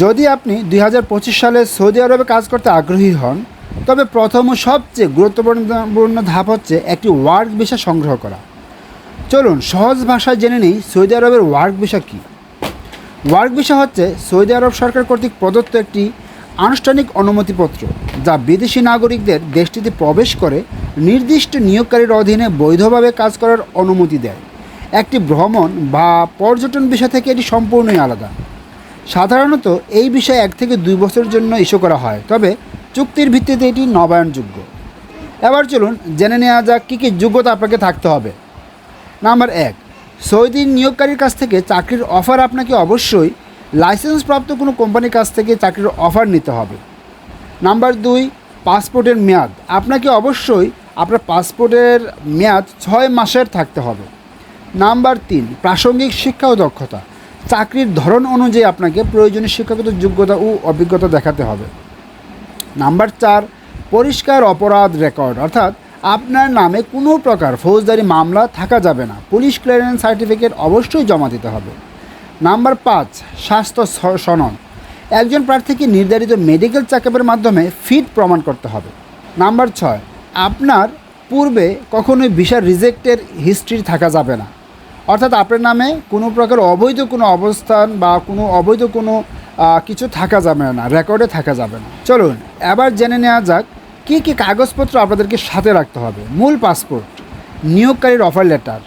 যদি আপনি দুই হাজার পঁচিশ সালে সৌদি আরবে কাজ করতে আগ্রহী হন, তবে প্রথম ও সবচেয়ে গুরুত্বপূর্ণ ধাপ হচ্ছে একটি ওয়ার্ক ভিসা সংগ্রহ করা। চলুন সহজ ভাষায় জেনে নিই সৌদি আরবের ওয়ার্ক ভিসা কী। ওয়ার্ক ভিসা হচ্ছে সৌদি আরব সরকার কর্তৃক প্রদত্ত একটি আনুষ্ঠানিক অনুমতিপত্র, যা বিদেশি নাগরিকদের দেশটিতে প্রবেশ করে নির্দিষ্ট নিয়োগকারীর অধীনে বৈধভাবে কাজ করার অনুমতি দেয়। একটি ভ্রমণ বা পর্যটন বিষয় থেকে এটি সম্পূর্ণই আলাদা। সাধারণত এই বিষয়ে এক থেকে দুই বছরের জন্য ইস্যু করা হয়, তবে চুক্তির ভিত্তিতে এটি নবায়নযোগ্য। এবার চলুন জেনে নেওয়া যাক কী কী যোগ্যতা আপনাকে থাকতে হবে। নাম্বার এক সৌদি নিয়োগকারীর কাছ থেকে চাকরির অফার আপনাকে অবশ্যই লাইসেন্সপ্রাপ্ত কোনো কোম্পানির কাছ থেকে চাকরির অফার নিতে হবে। নাম্বার দুই, পাসপোর্টের মেয়াদ। আপনাকে অবশ্যই আপনার পাসপোর্টের মেয়াদ ছয় মাসের থাকতে হবে। নাম্বার তিন, প্রাসঙ্গিক শিক্ষা ও দক্ষতা। চাকরির ধরন অনুযায়ী আপনাকে প্রয়োজনীয় শিক্ষাগত যোগ্যতা ও অভিজ্ঞতা দেখাতে হবে। নাম্বার চার, পরিষ্কার অপরাধ রেকর্ড। অর্থাৎ আপনার নামে কোনো প্রকার ফৌজদারি মামলা থাকা যাবে না। পুলিশ ক্লিয়ারেন্স সার্টিফিকেট অবশ্যই জমা দিতে হবে। নাম্বার পাঁচ, স্বাস্থ্য সনদ। একজন প্রার্থীকে নির্ধারিত মেডিকেল চেক মাধ্যমে ফিট প্রমাণ করতে হবে। নাম্বার ছয়, আপনার পূর্বে কখনোই ভিসা রিজেক্টের হিস্ট্রি থাকা যাবে না। অর্থাৎ আপনার নামে কোনো প্রকার অবৈধ কোনো অবস্থান বা কোনো অবৈধ কোনো কিছু থাকা যাবে না, রেকর্ডে থাকা যাবে না। চলুন, এবার জেনে নেওয়া যাক কী কী কাগজপত্র আপনাদেরকে সাথে রাখতে হবে। মূল পাসপোর্ট, নিয়োগকারীর অফার লেটার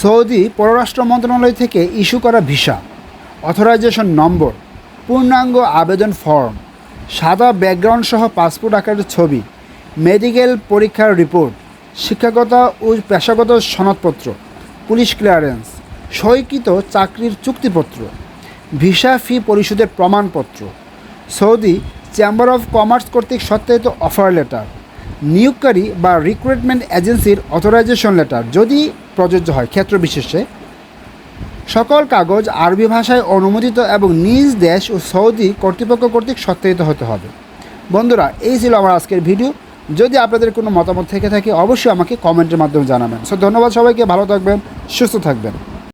সৌদি পররাষ্ট্র মন্ত্রণালয় থেকে ইস্যু করা ভিসা অথরাইজেশন নম্বর পূর্ণাঙ্গ আবেদন ফর্ম সাদা ব্যাকগ্রাউন্ড সহ পাসপোর্ট আকারের ছবি মেডিকেল পরীক্ষার রিপোর্ট শিক্ষাগত ও পেশাগত সনদপত্র। Police clearance. সৈকৃত চাকরির চুক্তিপত্র, ভিসা ফি পরিশোধের প্রমাণপত্র, সৌদি চেম্বার অফ কমার্স কর্তৃক সত্যায়িত অফার লেটার, নিয়োগকারী বা রিক্রুটমেন্ট এজেন্সির অথরাইজেশন লেটার যদি প্রযোজ্য হয় ক্ষেত্র বিশেষে। সকল কাগজ আরবি ভাষায় অনুমোদিত এবং নিজ দেশ ও সৌদি কর্তৃপক্ষ কর্তৃক সত্যায়িত হতে হবে। বন্ধুরা, এই ছিল আমার আজকের ভিডিও। যদি আপনাদের কোনো মতামত থেকে থাকে, অবশ্যই আমাকে কমেন্টের মাধ্যমে জানাবেন। সো ধন্যবাদ সবাইকে, ভালো থাকবেন, সুস্থ থাকবেন।